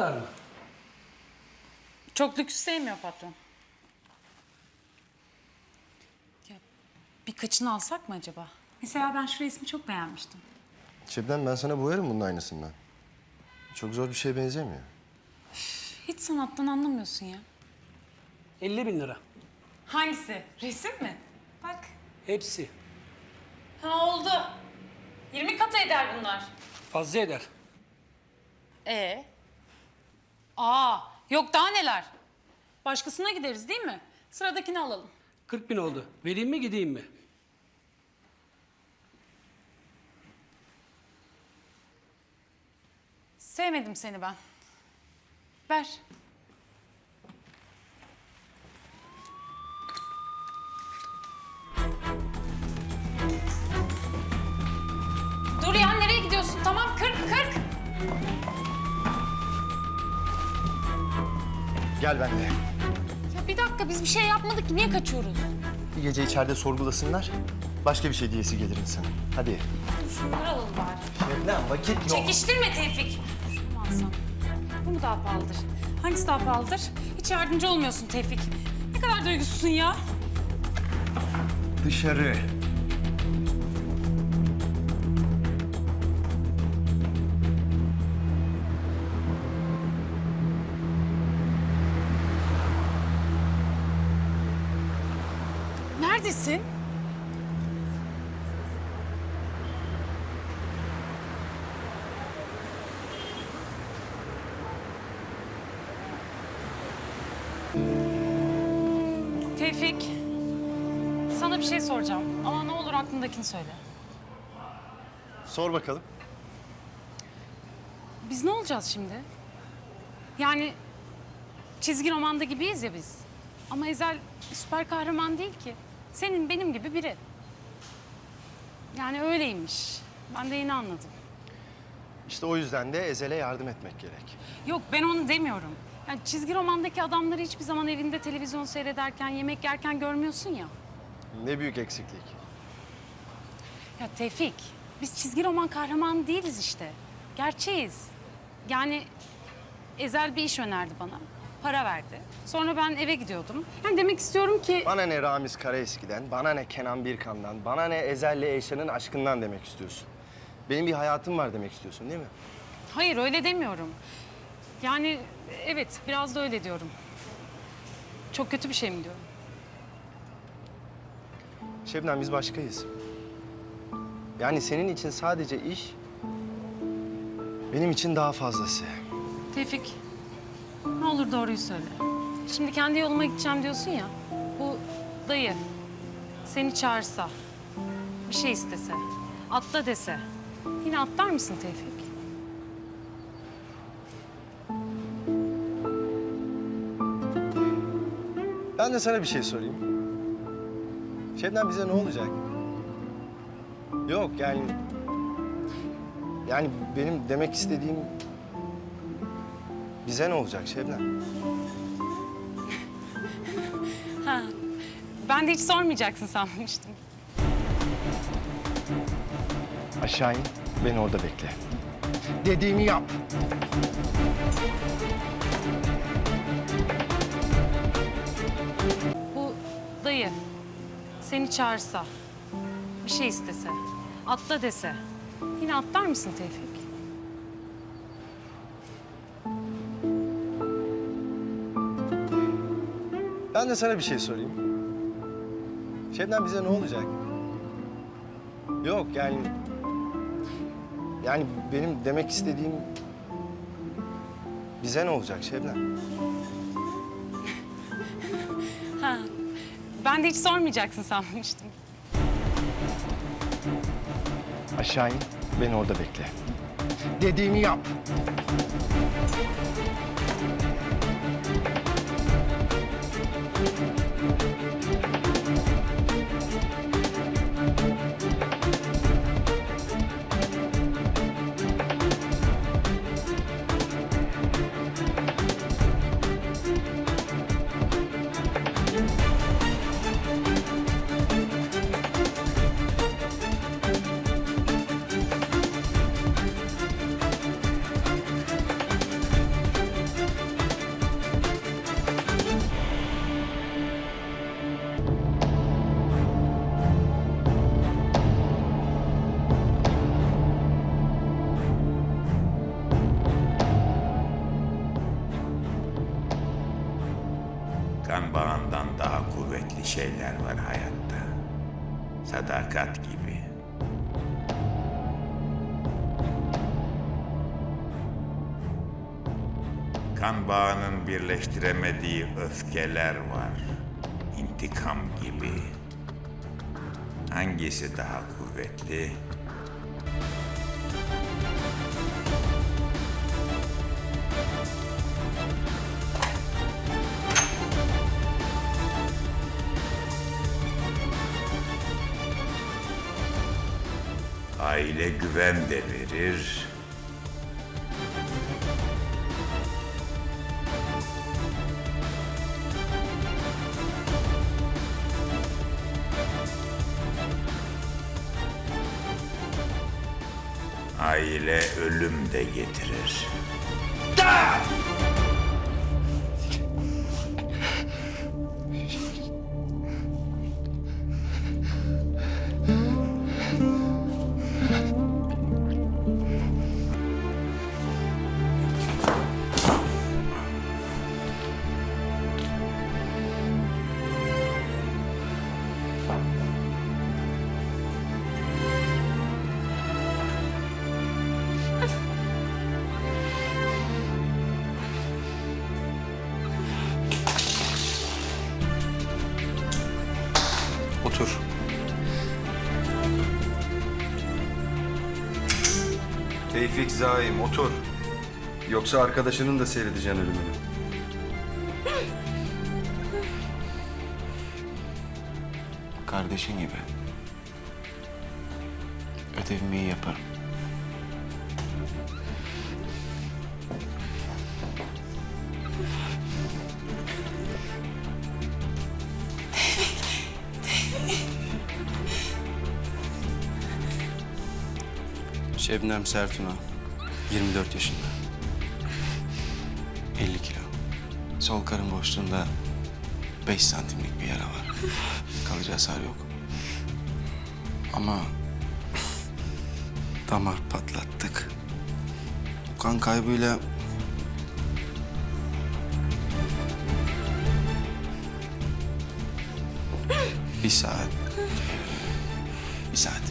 kadar mı? Çok lüks sevmiyor patron. Ya birkaçını alsak mı acaba? Mesela ben şu resmi çok beğenmiştim. Şebnem ben sana boyarım bunun aynısından. Çok zor bir şeye benzemiyor. Hiç sanattan anlamıyorsun ya. 50 bin lira. Hangisi? Resim mi? Bak. Hepsi. Ha oldu. 20 katı eder bunlar. Fazla eder. Ee? Aa, yok daha neler? Başkasına gideriz değil mi? Sıradakini alalım. 40 bin oldu. Vereyim mi gideyim mi? Sevmedim seni ben. Ver. Gel benimle. Ya bir dakika biz bir şey yapmadık ki niye kaçıyoruz? Bir gece içeride sorgulasınlar. Başka bir şey diyesi gelir insanın. Hadi. Şunları alalım bari. Şebnem vakit yok. Çekiştirme Tevfik. Şunu mu alsam? Bu mu daha pahalıdır? Hangisi daha pahalıdır? Hiç yardımcı olmuyorsun Tevfik. Ne kadar duygusuzsun ya. Dışarı. Neredesin? Tevfik, sana bir şey soracağım ama ne olur aklındakini söyle. Sor bakalım. Biz ne olacağız şimdi? Yani çizgi romanda gibiyiz ya biz. Ama Ezel süper kahraman değil ki. Senin benim gibi biri. Yani öyleymiş. Ben de yeni anladım. İşte o yüzden de Ezel'e yardım etmek gerek. Yok ben onu demiyorum. Yani çizgi romandaki adamları hiçbir zaman evinde televizyon seyrederken, yemek yerken görmüyorsun ya. Ne büyük eksiklik. Ya Tevfik, biz çizgi roman kahramanı değiliz işte. Gerçeğiz. Yani Ezel bir iş önerdi bana. Para verdi. Sonra ben eve gidiyordum. Yani demek istiyorum ki... Bana ne Ramiz Karaeski'den, bana ne Kenan Birkan'dan, bana ne Ezel'le Eyşan'ın aşkından demek istiyorsun. Benim bir hayatım var demek istiyorsun değil mi? Hayır öyle demiyorum. Yani evet biraz da öyle diyorum. Çok kötü bir şey mi diyorum? Şebnem biz başkayız. Yani senin için sadece iş, benim için daha fazlası. Tevfik, doğruyu söyle. Şimdi kendi yoluma gideceğim diyorsun ya. Bu dayı seni çağırsa, bir şey istese, atla dese. Yine atlar mısın Tevfik? Ben de sana bir şey sorayım. Şebnem bize ne olacak? Yok yani... Yani benim demek istediğim... Bize ne olacak Şebnem? Ha, ben de hiç sormayacaksın sanmıştım. Aşağı in, beni orada bekle. Dediğimi yap. Bu dayı seni çağırsa, bir şey istese, atla dese. Yine atlar mısın Tevfik? Ben de sana bir şey sorayım. Şebnem bize ne olacak? Yok yani... Yani benim demek istediğim... Bize ne olacak Şebnem? Ha, ben de hiç sormayacaksın sanmıştım. Aşağı in, beni orada bekle. Dediğimi yap. Kan bağının birleştiremediği öfkeler var. İntikam gibi. Hangisi daha kuvvetli? Aile güven de verir. Aile ölüm de getirir. Otur. Tevfik Zaim otur. Yoksa arkadaşının da seyredeceksin ölümünü. Kardeşin gibi. Ödevimi iyi yaparım. Şebnem Sertuna, 24 yaşında. 50 kilo. Sol karın boşluğunda 5 santimlik bir yara var. Kalıcı hasar yok. Ama damar patlattık. Kan kaybıyla bir saat, bir saat.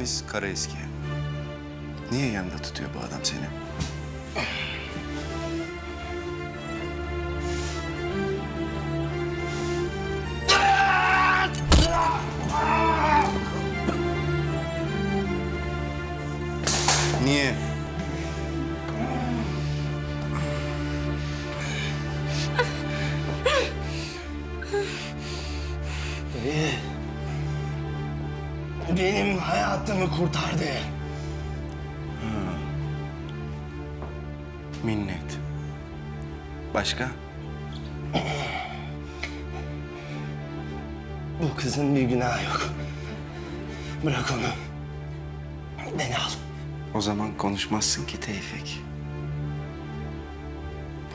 Ramiz Karaeski. Niye yanında tutuyor bu adam seni? Benim hayatımı kurtardı. Minnet. Başka? Bu kızın bir günahı yok. Bırak onu. Beni al. O zaman konuşmazsın ki Tevfik.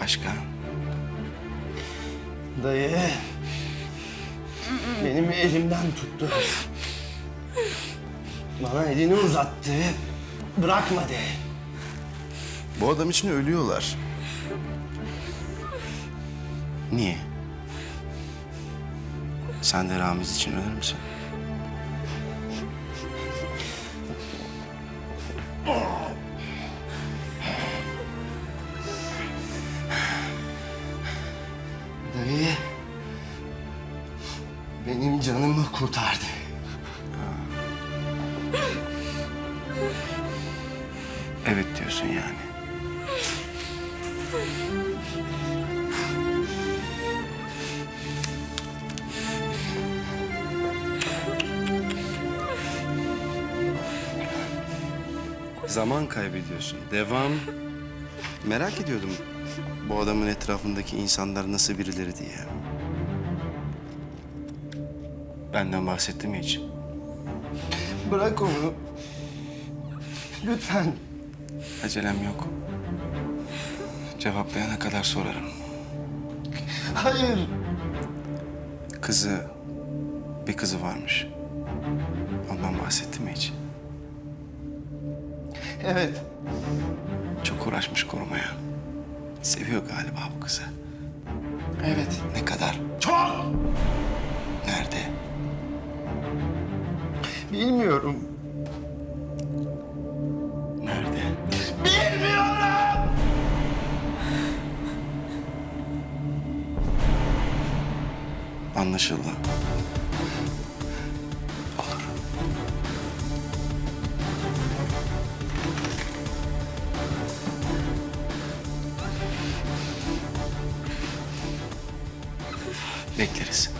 Başka? Dayı. Benim elimden tuttu. Bana elini uzattı. Bırakmadı. Bu adam için ölüyorlar. Niye? Sen de Ramiz için ölür müsün? Dayı. Benim canımı kurtardı. Diyorsun yani. Zaman kaybediyorsun. Devam. Merak ediyordum bu adamın etrafındaki insanlar nasıl birileri diye. Benden bahsetti mi hiç? Bırak onu. Lütfen. Acelem yok. Cevaplayana kadar sorarım. Hayır. Kızı, bir kızı varmış. Ondan bahsetti mi hiç? Evet. Çok uğraşmış korumaya. Seviyor galiba bu kızı. Evet. Ne kadar? Çok. Nerede? Bilmiyorum. Anlaşıldı. Olur. Bekleriz.